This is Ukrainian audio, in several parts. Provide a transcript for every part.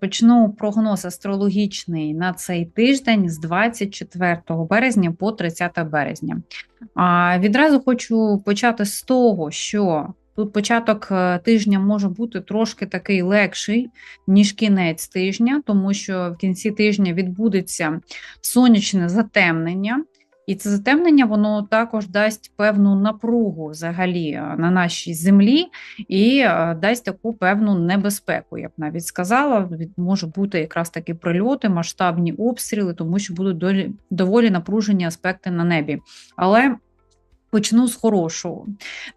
Почну прогноз астрологічний на цей тиждень з 24 березня по 30 березня. А Відразу хочу почати з того, що тут початок е, тижня може бути трошки такий легший, ніж кінець тижня, тому що в кінці тижня відбудеться сонячне затемнення. І це затемнення воно також дасть певну напругу взагалі е, на нашій землі і е, дасть таку певну небезпеку, я б навіть сказала. Може бути якраз такі прильоти, масштабні обстріли, тому що будуть доволі напружені аспекти на небі. Але Почну з хорошого.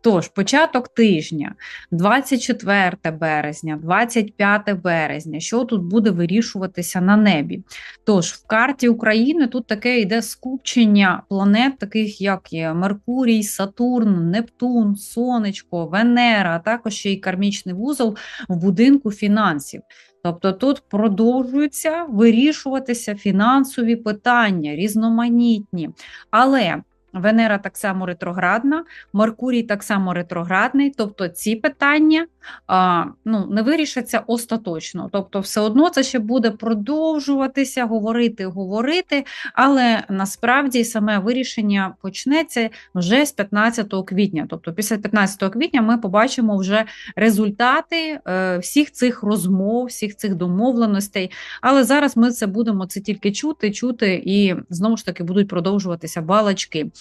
Тож, початок тижня, 24 березня, 25 березня, що тут буде вирішуватися на небі? Тож, в карті України тут таке йде скупчення планет, таких як є Меркурій, Сатурн, Нептун, Сонечко, Венера, а також ще й кармічний вузол в будинку фінансів. Тобто тут продовжуються вирішуватися фінансові питання, різноманітні. Але Венера так само ретроградна, Меркурій так само ретроградний, тобто ці питання а, ну, не вирішаться остаточно. Тобто, все одно це ще буде продовжуватися, говорити, говорити, але насправді саме вирішення почнеться вже з 15 квітня. Тобто, після 15 квітня ми побачимо вже результати е, всіх цих розмов, всіх цих домовленостей. Але зараз ми це будемо це тільки чути, чути, і знову ж таки будуть продовжуватися балачки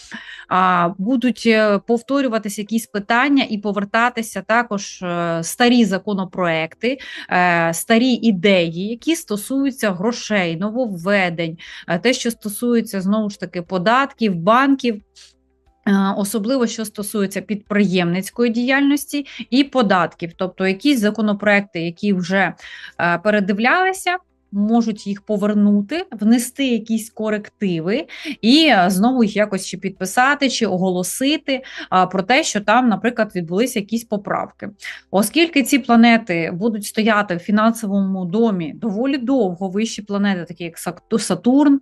будуть е, повторюватися якісь питання і повертатися також е, старі законопроекти, е, старі ідеї, які стосуються грошей, нововведень, те, що стосується знову ж таки податків, банків. Особливо що стосується підприємницької діяльності і податків, тобто якісь законопроекти, які вже передивлялися, можуть їх повернути, внести якісь корективи і е, знову їх якось ще підписати чи оголосити про те, що там, наприклад, відбулися якісь поправки. Оскільки ці планети будуть стояти в фінансовому домі доволі довго, вищі планети, такі як Сатурн,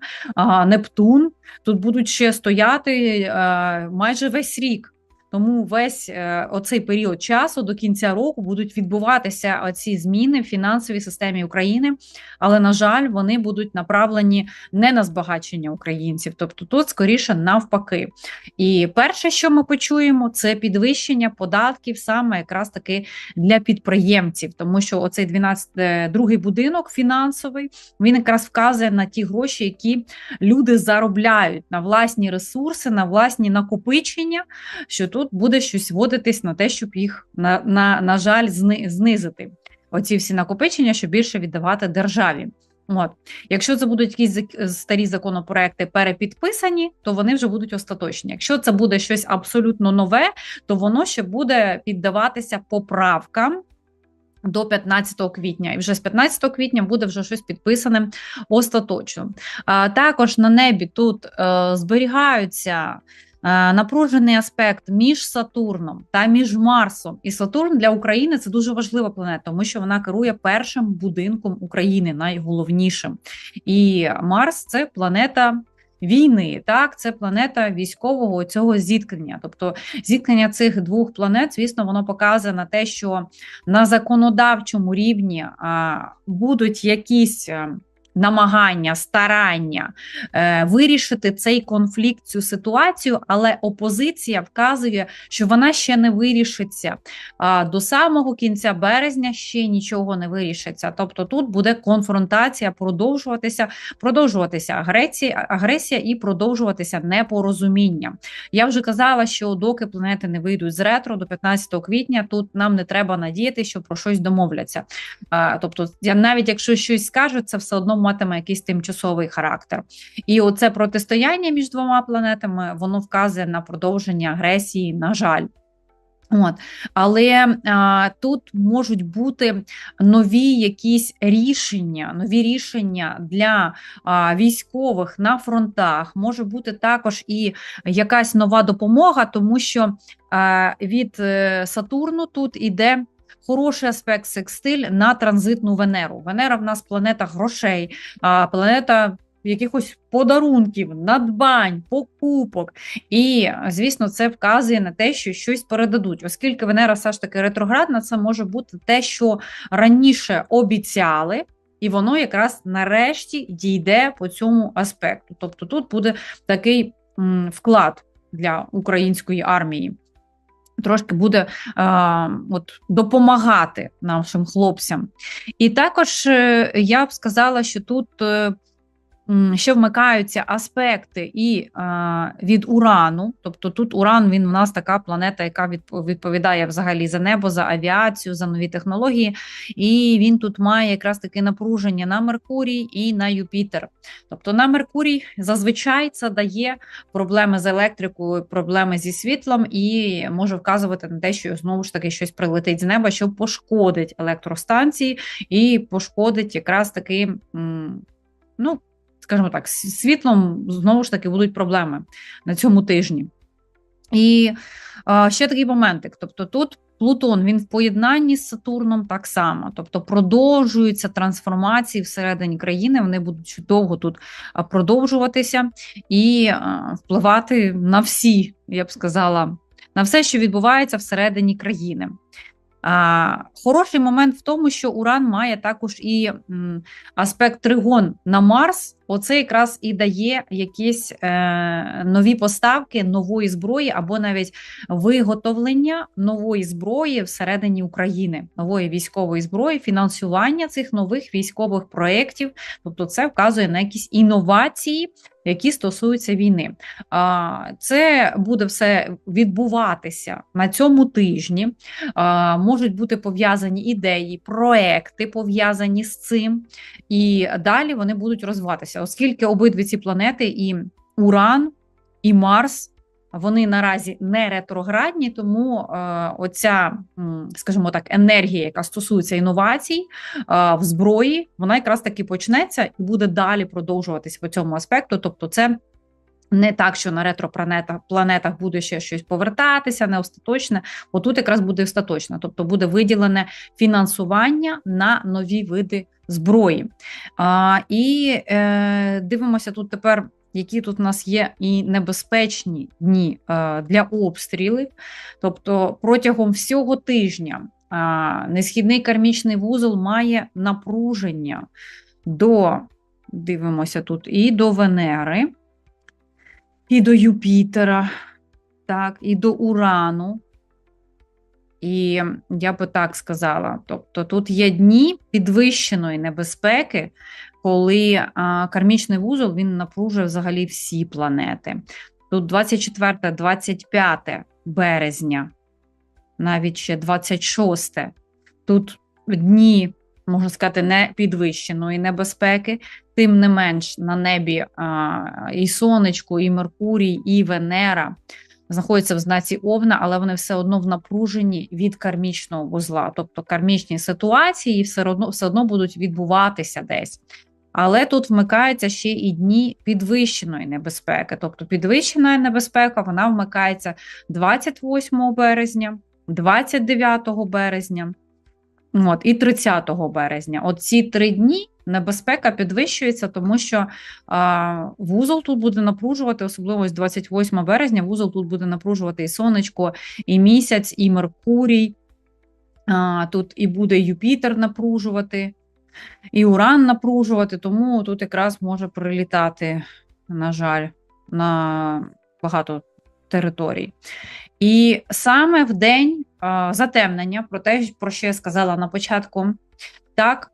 Нептун, тут будуть ще стояти е, майже весь рік. Тому весь е, оцей період часу до кінця року будуть відбуватися ці зміни в фінансовій системі України, але на жаль, вони будуть направлені не на збагачення українців, тобто тут скоріше навпаки. І перше, що ми почуємо, це підвищення податків саме якраз таки для підприємців, тому що оцей 12 е, другий будинок фінансовий він якраз вказує на ті гроші, які люди заробляють на власні ресурси, на власні накопичення. що тут тут буде щось вводитись на те, щоб їх, на, на, на жаль, знизити. Оці всі накопичення, щоб більше віддавати державі. От. Якщо це будуть якісь старі законопроекти перепідписані, то вони вже будуть остаточні. Якщо це буде щось абсолютно нове, то воно ще буде піддаватися поправкам. До 15 квітня, і вже з 15 квітня буде вже щось підписане остаточно. А, Також на небі тут е, зберігаються напружений аспект між Сатурном та між Марсом. І Сатурн для України це дуже важлива планета, тому що вона керує першим будинком України, найголовнішим. І Марс це планета. Війни, так, це планета військового цього зіткнення. Тобто зіткнення цих двох планет, звісно, воно показує на те, що на законодавчому рівні а, будуть якісь е, намагання, старання е, вирішити цей конфлікт, цю ситуацію, але опозиція вказує, що вона ще не вирішиться. А до самого кінця березня ще нічого не вирішиться. Тобто тут буде конфронтація, продовжуватися, продовжуватися агресія, агресія і продовжуватися непорозуміння. Я вже казала, що доки планети не вийдуть з ретро до 15 квітня, тут нам не треба надіяти, що про щось домовляться. А, Тобто, навіть якщо щось скажуть, це все одно матиме якийсь тимчасовий характер. І оце протистояння між двома планетами воно вказує на продовження агресії, на жаль. От. Але а, тут можуть бути нові якісь рішення, нові рішення для а, військових на фронтах. Може бути також і якась нова допомога, тому що а, від е, Сатурну тут іде хороший аспект секстиль на транзитну Венеру. Венера в нас планета грошей, планета якихось подарунків, надбань, покупок. І, звісно, це вказує на те, що щось передадуть, оскільки Венера все ж таки ретроградна, це може бути те, що раніше обіцяли. і воно якраз нарешті дійде по цьому аспекту. Тобто тут буде такий вклад для української армії. Трошки буде а, от, допомагати нашим хлопцям. І також е, я б сказала, що тут е, ще вмикаються аспекти і а, від урану. Тобто тут уран він в нас така планета, яка відповідає взагалі за небо, за авіацію, за нові технології. І він тут має якраз таке напруження на Меркурій і на Юпітер. Тобто на Меркурій зазвичай це дає проблеми з електрикою, проблеми зі світлом, і може вказувати на те, що знову ж таки щось прилетить з неба, що пошкодить електростанції і пошкодить якраз таки. Ну, скажімо так, з світлом знову ж таки будуть проблеми на цьому тижні. І а, ще такий моментик. Тобто, тут Плутон він в поєднанні з Сатурном так само, тобто продовжуються трансформації всередині країни, вони будуть довго тут продовжуватися і впливати на всі, я б сказала, на все, що відбувається всередині країни. Хороший момент в тому, що Уран має також і аспект тригон на Марс. Оце якраз і дає якісь е, нові поставки нової зброї, або навіть виготовлення нової зброї всередині України, нової військової зброї, фінансування цих нових військових проєктів. Тобто, це вказує на якісь інновації які стосуються війни. Це буде все відбуватися на цьому тижні. Можуть бути пов'язані ідеї, проекти пов'язані з цим, і далі вони будуть розвиватися, оскільки обидві ці планети і Уран, і Марс. Вони наразі не ретроградні, тому е, оця, скажімо так, енергія, яка стосується інновацій е, в зброї, вона якраз таки почнеться і буде далі продовжуватись по цьому аспекту. Тобто, це не так, що на ретропланетах планетах буде ще щось повертатися, не остаточне. Отут якраз буде остаточне, тобто буде виділене фінансування на нові види зброї. А, І е, дивимося тут тепер які тут у нас є і небезпечні дні е, для обстрілів. Тобто протягом всього тижня е, несхідний кармічний вузол має напруження до, дивимося тут, і до Венери, і до Юпітера, так, і до Урану. І я би так сказала: тобто тут є дні підвищеної небезпеки, коли а, кармічний вузол він напружує взагалі всі планети. Тут 24-25 березня, навіть ще 26. Тут дні, можна сказати, не підвищеної небезпеки, тим не менш на небі а, і сонечко, і Меркурій, і Венера знаходяться в знаці Овна, але вони все одно в напруженні від кармічного вузла. Тобто кармічні ситуації все одно, все одно будуть відбуватися десь. Але тут вмикаються ще і дні підвищеної небезпеки. Тобто підвищена небезпека вона вмикається 28 березня, 29 березня от, і 30 березня. От ці три дні небезпека підвищується, тому що а, вузол тут буде напружувати, особливо з 28 березня, вузол тут буде напружувати і сонечко, і місяць, і Меркурій. А, Тут і буде Юпітер напружувати і уран напружувати, тому тут якраз може прилітати, на жаль, на багато територій. І саме в день затемнення, про те, про що я сказала на початку, так,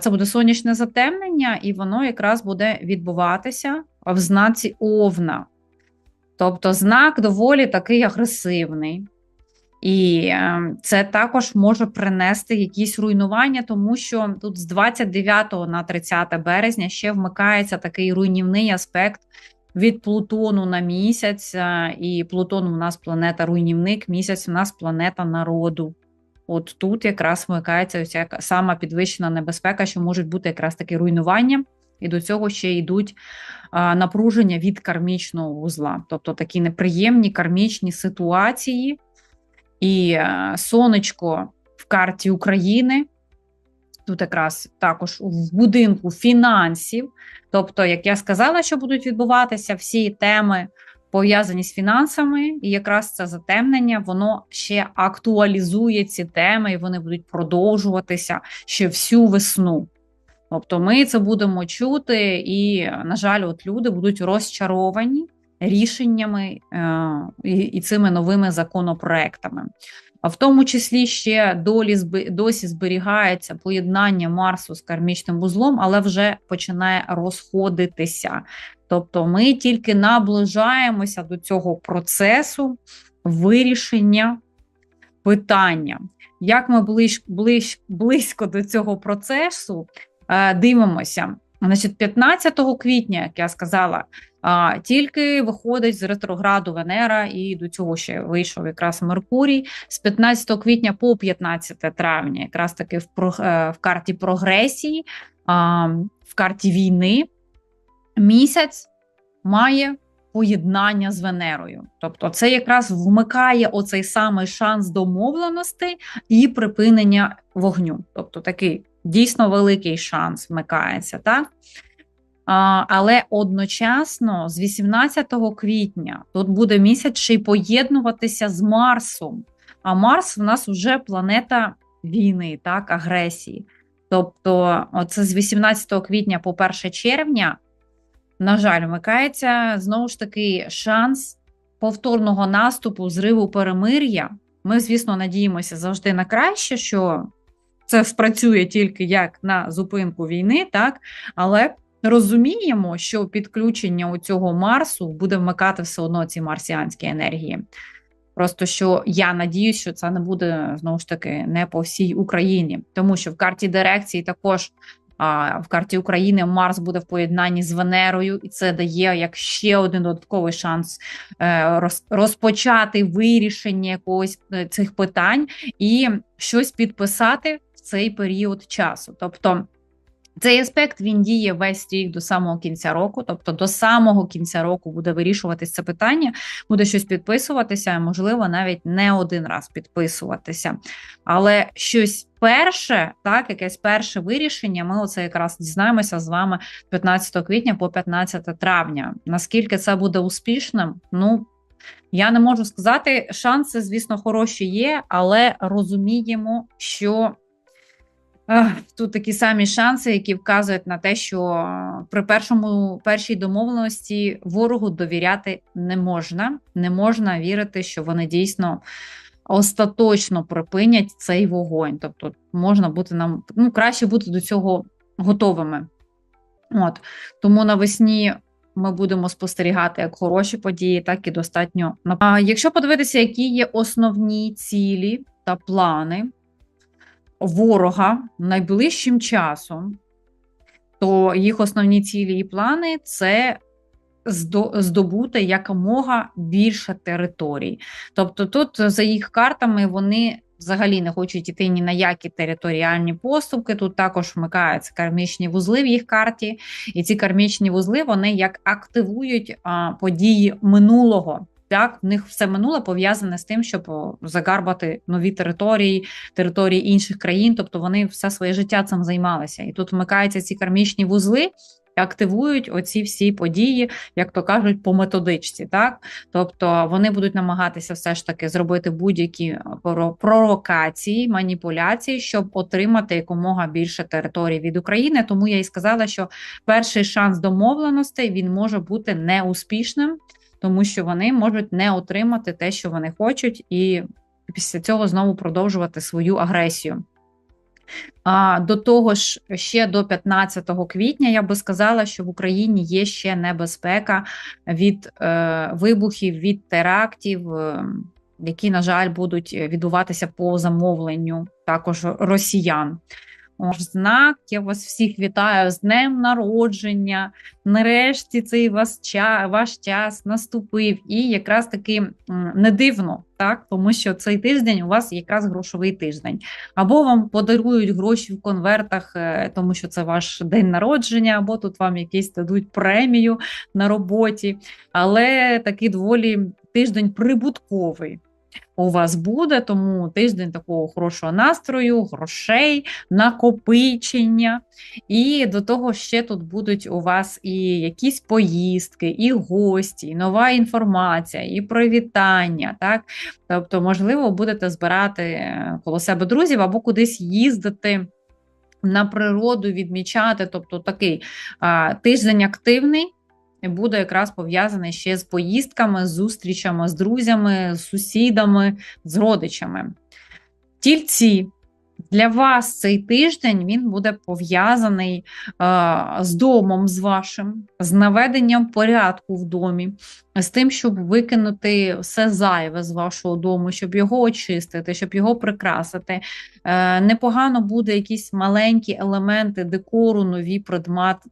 це буде сонячне затемнення, і воно якраз буде відбуватися в знаці Овна. Тобто знак доволі такий агресивний. І ем, це також може принести якісь руйнування, тому що тут з 29 на 30 березня ще вмикається такий руйнівний аспект від Плутону на місяць. Е, і Плутон у нас планета руйнівник, місяць у нас планета народу. От тут якраз вмикається ось сама підвищена небезпека, що можуть бути якраз такі руйнування. І до цього ще йдуть напруження від кармічного вузла, тобто такі неприємні кармічні ситуації, і е, сонечко в карті України. Тут якраз також в будинку фінансів. Тобто, як я сказала, що будуть відбуватися всі теми пов'язані з фінансами, і якраз це затемнення, воно ще актуалізує ці теми, і вони будуть продовжуватися ще всю весну. Тобто ми це будемо чути, і, на жаль, от люди будуть розчаровані рішеннями е, і, цими новими законопроектами. А в тому числі ще долі досі зберігається поєднання Марсу з кармічним вузлом, але вже починає розходитися. Тобто ми тільки наближаємося до цього процесу вирішення питання. Як ми ближ, ближ, близько до цього процесу е, дивимося? Значить, 15 квітня, як я сказала, а, тільки виходить з ретрограду Венера, і до цього ще вийшов якраз Меркурій з 15 квітня по 15 травня, якраз таки в е, в карті прогресії, а, в карті війни місяць має поєднання з Венерою. Тобто, це якраз вмикає оцей самий шанс домовленостей і припинення вогню. Тобто такий дійсно великий шанс вмикається. так? Але одночасно з 18 квітня тут буде місяць ще й поєднуватися з Марсом. А Марс в нас вже планета війни, так, агресії. Тобто, це з 18 квітня по 1 червня, на жаль, вмикається знову ж таки шанс повторного наступу, зриву перемир'я. Ми, звісно, надіємося завжди на краще, що це спрацює тільки як на зупинку війни, так але розуміємо, що підключення у цього Марсу буде вмикати все одно ці марсіанські енергії. Просто що я надіюсь, що це не буде знову ж таки не по всій Україні, тому що в карті дирекції також а, в карті України Марс буде в поєднанні з Венерою, і це дає як ще один додатковий шанс е, розпочати вирішення якогось е, цих питань і щось підписати в цей період часу. Тобто цей аспект він діє весь рік до самого кінця року, тобто до самого кінця року буде вирішуватись це питання, буде щось підписуватися, можливо, навіть не один раз підписуватися. Але щось перше, так, якесь перше вирішення, ми оце якраз дізнаємося з вами 15 квітня по 15 травня. Наскільки це буде успішним? Ну. Я не можу сказати, шанси, звісно, хороші є, але розуміємо, що Тут такі самі шанси, які вказують на те, що при першому першій домовленості ворогу довіряти не можна. Не можна вірити, що вони дійсно остаточно припинять цей вогонь. Тобто, можна бути нам ну краще бути до цього готовими. От тому навесні. Ми будемо спостерігати як хороші події, так і достатньо. А Якщо подивитися, які є основні цілі та плани ворога найближчим часом, то їх основні цілі і плани це здобути якомога більше територій. Тобто, тут за їх картами вони. Взагалі не хочуть йти ні на які територіальні поступки. Тут також вмикаються кармічні вузли в їх карті, і ці кармічні вузли вони як активують а, події минулого. Так, в них все минуле пов'язане з тим, щоб загарбати нові території, території інших країн. Тобто вони все своє життя цим займалися. І тут вмикаються ці кармічні вузли. Активують оці всі події, як то кажуть, по методичці, так тобто вони будуть намагатися все ж таки зробити будь-які провокації, маніпуляції, щоб отримати якомога більше територій від України. Тому я і сказала, що перший шанс домовленостей він може бути неуспішним тому що вони можуть не отримати те, що вони хочуть, і після цього знову продовжувати свою агресію. А до того ж, ще до 15 квітня я би сказала, що в Україні є ще небезпека від е, вибухів, від терактів, е, які, на жаль, будуть відбуватися по замовленню також росіян. Ось знак, я вас всіх вітаю з днем народження. Нарешті цей вас час, ваш час наступив, і якраз таки не дивно, так тому що цей тиждень у вас якраз грошовий тиждень. Або вам подарують гроші в конвертах, е, тому що це ваш день народження, або тут вам якісь дадуть премію на роботі. Але такий доволі тиждень прибутковий у вас буде, тому тиждень такого хорошого настрою, грошей, накопичення. І до того ще тут будуть у вас і якісь поїздки, і гості, і нова інформація, і привітання. так? Тобто, можливо, будете збирати коло себе друзів або кудись їздити на природу відмічати, тобто такий а, тиждень активний. Буде якраз пов'язаний ще з поїздками, з зустрічами з друзями, з сусідами, з родичами. Тільці для вас цей тиждень він буде пов'язаний з домом з вашим, з наведенням порядку в домі, з тим, щоб викинути все зайве з вашого дому, щоб його очистити, щоб його прикрасити. Е, непогано буде якісь маленькі елементи декору, нові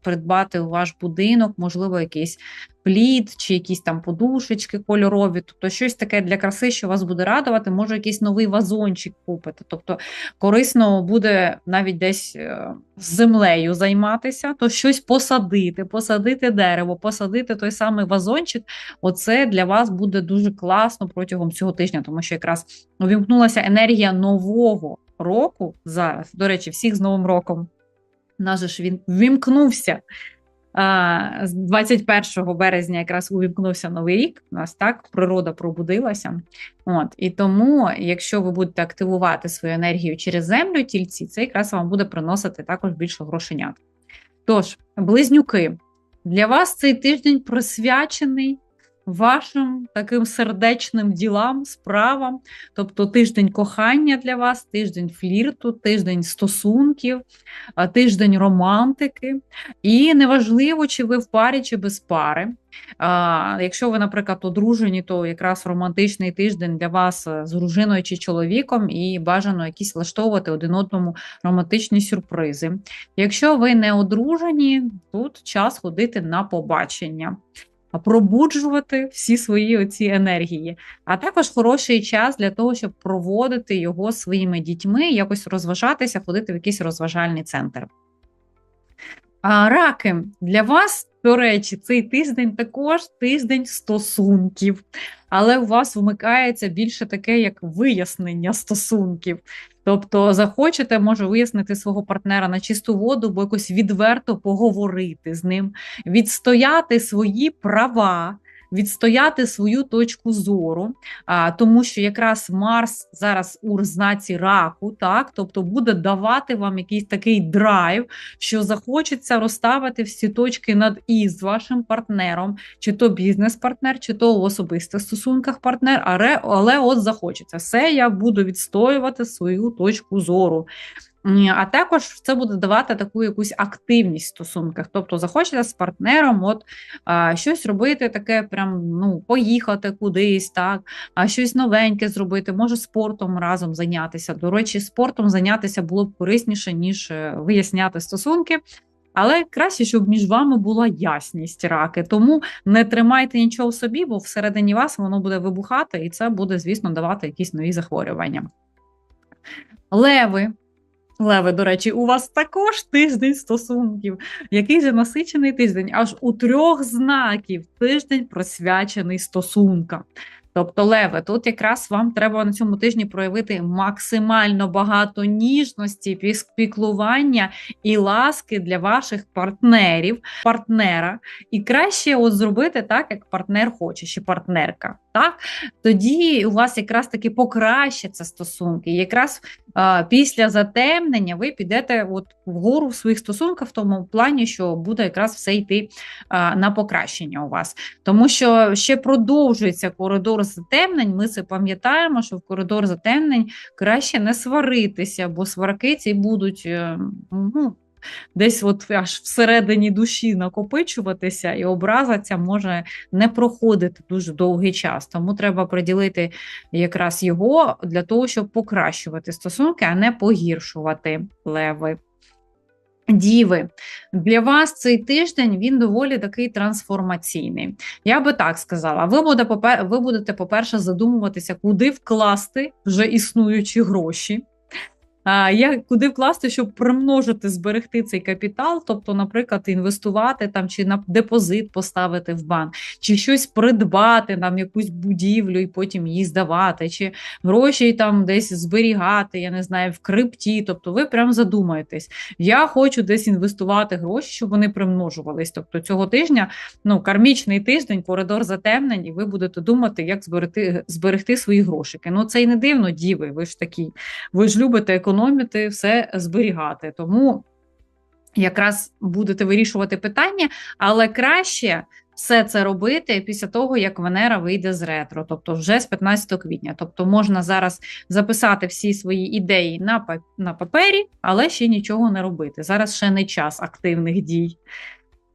придбати у ваш будинок, можливо, якийсь плід чи якісь там подушечки кольорові, тобто щось таке для краси, що вас буде радувати, може якийсь новий вазончик купити. Тобто корисно буде навіть десь е, землею займатися, то щось посадити, посадити дерево, посадити той самий вазончик. Оце для вас буде дуже класно протягом цього тижня, тому що якраз увімкнулася енергія нового року зараз. До речі, всіх з Новим роком. Наш ж він вімкнувся з 21 березня якраз увімкнувся новий рік. У нас так природа пробудилася. От і тому, якщо ви будете активувати свою енергію через землю, тільці, це якраз вам буде приносити також більше грошенят. Тож, близнюки, для вас цей тиждень присвячений вашим таким сердечним ділам, справам, тобто тиждень кохання для вас, тиждень флірту, тиждень стосунків, тиждень романтики. І неважливо, чи ви в парі, чи без пари. Якщо ви, наприклад, одружені, то якраз романтичний тиждень для вас е, з дружиною чи чоловіком, і бажано якісь влаштовувати один одному романтичні сюрпризи. Якщо ви не одружені, тут час ходити на побачення пробуджувати всі свої оці енергії, а також хороший час для того, щоб проводити його своїми дітьми, якось розважатися, ходити в якийсь розважальний центр. А Раки для вас, до речі, цей тиждень також тиждень стосунків, але у вас вмикається більше таке, як вияснення стосунків. Тобто, захочете, може вияснити свого партнера на чисту воду, бо якось відверто поговорити з ним, відстояти свої права відстояти свою точку зору, а, тому що якраз Марс зараз у знаці раку, так, тобто буде давати вам якийсь такий драйв, що захочеться розставити всі точки над і з вашим партнером, чи то бізнес-партнер, чи то в особистих стосунках партнер, але, але от захочеться. Все, я буду відстоювати свою точку зору. А також це буде давати таку якусь активність в стосунках. Тобто захочете з партнером от а, щось робити, таке, прям ну, поїхати кудись, так, а щось новеньке зробити, може спортом разом зайнятися. До речі, спортом зайнятися було б корисніше, ніж е, виясняти стосунки. Але краще, щоб між вами була ясність раки. Тому не тримайте нічого в собі, бо всередині вас воно буде вибухати, і це буде, звісно, давати якісь нові захворювання. Леви. Леви, до речі, у вас також тиждень стосунків. Який же насичений тиждень? Аж у трьох знаків тиждень присвячений стосункам. Тобто, Леви, тут якраз вам треба на цьому тижні проявити максимально багато ніжності, піклування і ласки для ваших партнерів, партнера. І краще от зробити так, як партнер хоче, чи партнерка. Так? Тоді у вас якраз таки покращаться стосунки. Якраз а, після затемнення ви підете от вгору в своїх стосунках, в тому плані, що буде якраз все йти а, на покращення у вас. Тому що ще продовжується коридор затемнень. Ми це пам'ятаємо, що в коридор затемнень краще не сваритися, бо сварки ці будуть. Е, ну, десь от аж всередині душі накопичуватися, і образа ця може не проходити дуже довгий час. Тому треба приділити якраз його для того, щоб покращувати стосунки, а не погіршувати леви. Діви, для вас цей тиждень він доволі такий трансформаційний. Я би так сказала, ви будете, ви будете, по-перше, задумуватися, куди вкласти вже існуючі гроші. Як куди вкласти, щоб примножити, зберегти цей капітал, тобто, наприклад, інвестувати там чи на депозит поставити в банк, чи щось придбати, нам якусь будівлю і потім її здавати, чи гроші там десь зберігати, я не знаю, в крипті. Тобто, ви прям задумаєтесь, я хочу десь інвестувати гроші, щоб вони примножувались. Тобто цього тижня ну, кармічний тиждень, коридор затемнень, і ви будете думати, як зберегти зберегти свої грошики. Ну це й не дивно, діви. Ви ж такі, ви ж любите, економити, все зберігати. Тому якраз будете вирішувати питання, але краще все це робити після того, як Венера вийде з ретро, тобто вже з 15 квітня. Тобто можна зараз записати всі свої ідеї на на папері, але ще нічого не робити. Зараз ще не час активних дій.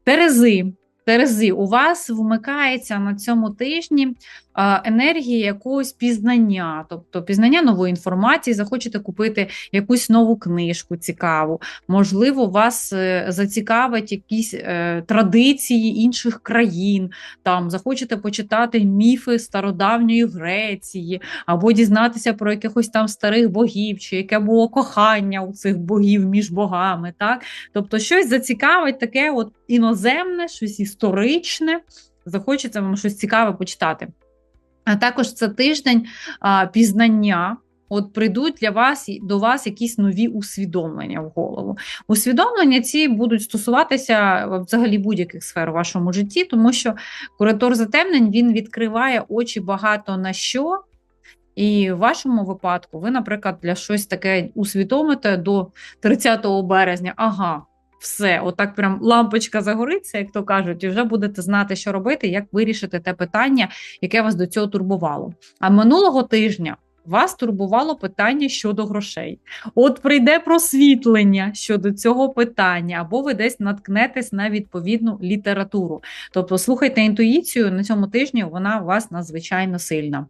Терези. Терези, у вас вмикається на цьому тижні енергія якогось пізнання, тобто пізнання нової інформації, захочете купити якусь нову книжку цікаву. Можливо, вас е, зацікавить якісь е, традиції інших країн, там захочете почитати міфи стародавньої Греції, або дізнатися про якихось там старих богів, чи яке було кохання у цих богів між богами. так? Тобто щось зацікавить таке от іноземне, щось історичне. Захочеться вам щось цікаве почитати. А також це тиждень пізнання. От прийдуть для вас до вас якісь нові усвідомлення в голову. Усвідомлення ці будуть стосуватися взагалі будь-яких сфер у вашому житті, тому що коридор затемнень він відкриває очі багато на що. І в вашому випадку ви, наприклад, для щось таке усвідомите до 30 березня. Ага, все, отак прям лампочка загориться, як то кажуть, і вже будете знати, що робити, як вирішити те питання, яке вас до цього турбувало. А минулого тижня. Вас турбувало питання щодо грошей. От прийде просвітлення щодо цього питання, або ви десь наткнетесь на відповідну літературу. Тобто, слухайте інтуїцію на цьому тижні, вона у вас надзвичайно сильна.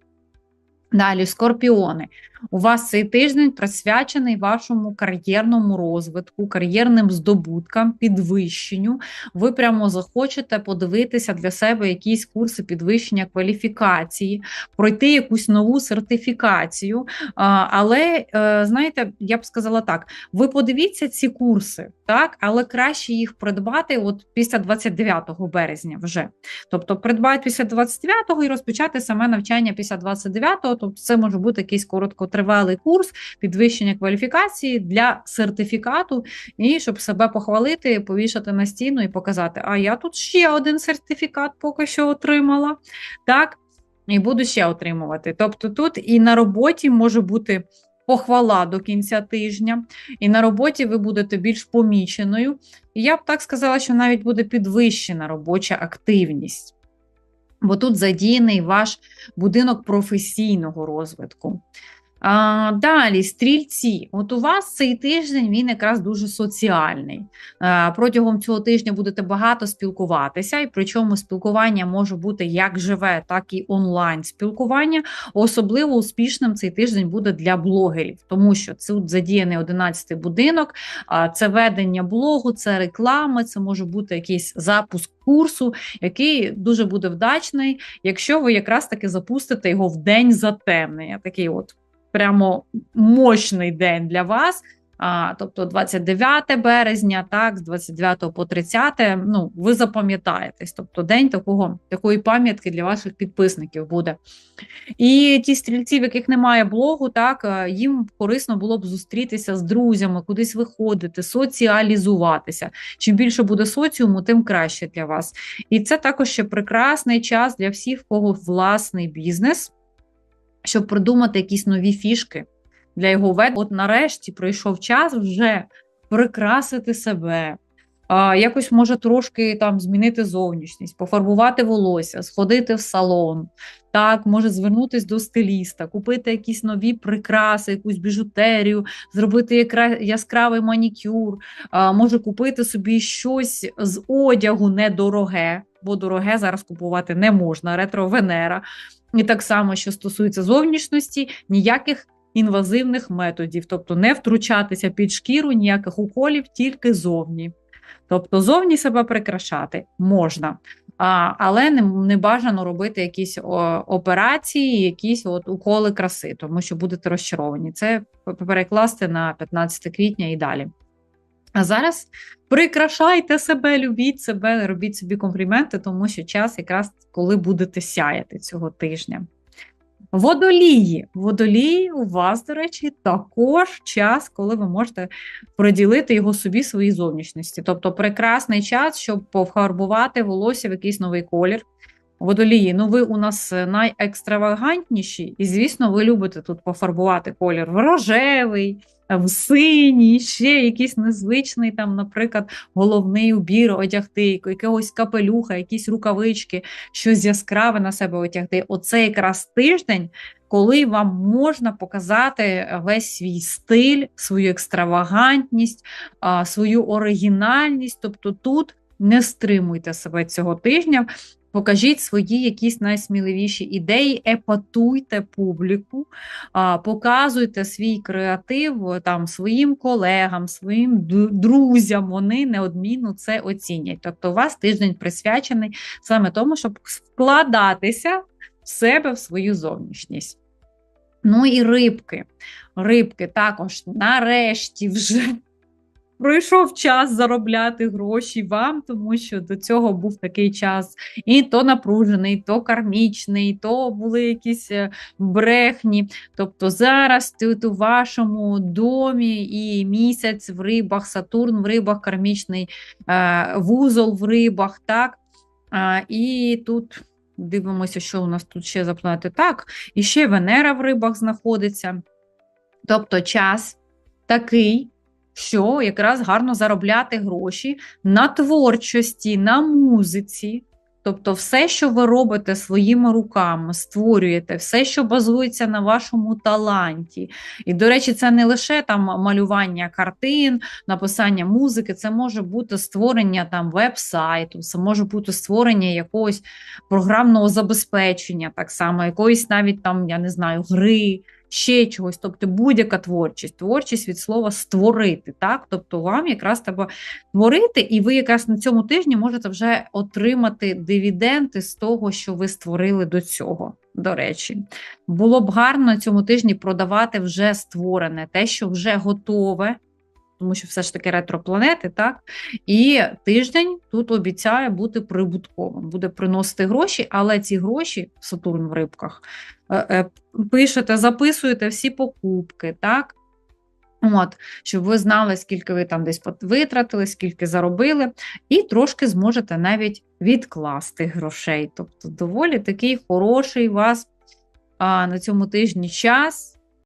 Далі, скорпіони. У вас цей тиждень присвячений вашому кар'єрному розвитку, кар'єрним здобуткам, підвищенню. Ви прямо захочете подивитися для себе якісь курси підвищення кваліфікації, пройти якусь нову сертифікацію. Але, е, знаєте, я б сказала так: ви подивіться ці курси, так, але краще їх придбати от після 29 березня вже. Тобто, придбати після 29-го і розпочати саме навчання після 29-го, тобто це може бути якийсь коротко короткотривалий курс підвищення кваліфікації для сертифікату, і щоб себе похвалити, повішати на стіну і показати, а я тут ще один сертифікат поки що отримала. Так, і буду ще отримувати. Тобто тут і на роботі може бути. Похвала до кінця тижня, і на роботі ви будете більш поміченою. І я б так сказала, що навіть буде підвищена робоча активність бо тут задіяний ваш будинок професійного розвитку. А, Далі, стрільці. От у вас цей тиждень він якраз дуже соціальний. А, Протягом цього тижня будете багато спілкуватися, і причому спілкування може бути як живе, так і онлайн спілкування. Особливо успішним цей тиждень буде для блогерів, тому що тут задіяний 11-й будинок, а, це ведення блогу, це реклами, це може бути якийсь запуск курсу, який дуже буде вдачний, якщо ви якраз таки запустите його в день затемнення. Такий от прямо мощний день для вас. А, Тобто 29 березня, так, з 29 по 30, ну, ви запам'ятаєтесь. Тобто день такого, такої пам'ятки для ваших підписників буде. І ті стрільці, в яких немає блогу, так, е, їм корисно було б зустрітися з друзями, кудись виходити, соціалізуватися. Чим більше буде соціуму, тим краще для вас. І це також ще прекрасний час для всіх, в кого власний бізнес щоб придумати якісь нові фішки для його ведення. От нарешті прийшов час вже прикрасити себе. А, Якось може трошки там змінити зовнішність, пофарбувати волосся, сходити в салон, так, може звернутися до стиліста, купити якісь нові прикраси, якусь біжутерію, зробити яскравий манікюр, а, може купити собі щось з одягу недороге, бо дороге зараз купувати не можна, ретро-венера. І так само, що стосується зовнішності, ніяких інвазивних методів, тобто не втручатися під шкіру, ніяких уколів, тільки зовні. Тобто, зовні себе прикрашати можна, а, але не, не бажано робити якісь о, операції, якісь от уколи краси, тому що будете розчаровані. Це перекласти на 15 квітня і далі. А зараз прикрашайте себе, любіть себе, робіть собі компліменти, тому що час якраз коли будете сяяти цього тижня. Водолії. Водолії у вас, до речі, також час, коли ви можете приділити його собі своїй зовнішності. Тобто прекрасний час, щоб пофарбувати волосся в якийсь новий колір. Водолії, ну ви у нас найекстравагантніші, і, звісно, ви любите тут пофарбувати колір в рожевий, в синій, ще якийсь незвичний, там, наприклад, головний убір одягти, якогось капелюха, якісь рукавички, щось яскраве на себе одягти. Оце якраз тиждень, коли вам можна показати весь свій стиль, свою екстравагантність, свою оригінальність. Тобто тут не стримуйте себе цього тижня. Покажіть свої якісь найсміливіші ідеї, епатуйте публіку, показуйте свій креатив там своїм колегам, своїм друзям. Вони неодмінно це оцінять. Тобто, у вас тиждень присвячений саме тому, щоб вкладатися в себе, в свою зовнішність. Ну і рибки. Рибки також нарешті вже пройшов час заробляти гроші вам, тому що до цього був такий час і то напружений, то кармічний, то були якісь е, брехні. Тобто зараз тут у вашому домі і місяць в рибах, Сатурн в рибах, кармічний е, вузол в рибах. так? І тут. Дивимося, що у нас тут ще за планети. Так, і ще Венера в рибах знаходиться. Тобто час такий, що якраз гарно заробляти гроші на творчості, на музиці. Тобто, все, що ви робите своїми руками, створюєте, все, що базується на вашому таланті. І, до речі, це не лише там малювання картин, написання музики, це може бути створення там веб-сайту, це може бути створення якогось програмного забезпечення, так само, якоїсь навіть там, я не знаю, гри ще чогось, тобто будь-яка творчість, творчість від слова створити. так? Тобто вам якраз треба творити, і ви якраз на цьому тижні можете вже отримати дивіденти з того, що ви створили до цього. До речі, було б гарно на цьому тижні продавати вже створене, те, що вже готове. Тому що все ж таки ретропланети, так? І тиждень тут обіцяє бути прибутковим, буде приносити гроші, але ці гроші, Сатурн в рибках, Е, е, пишете, записуєте всі покупки, так? От, Щоб ви знали, скільки ви там десь витратили, скільки заробили, і трошки зможете навіть відкласти грошей. Тобто, доволі такий хороший у вас а, на цьому тижні час.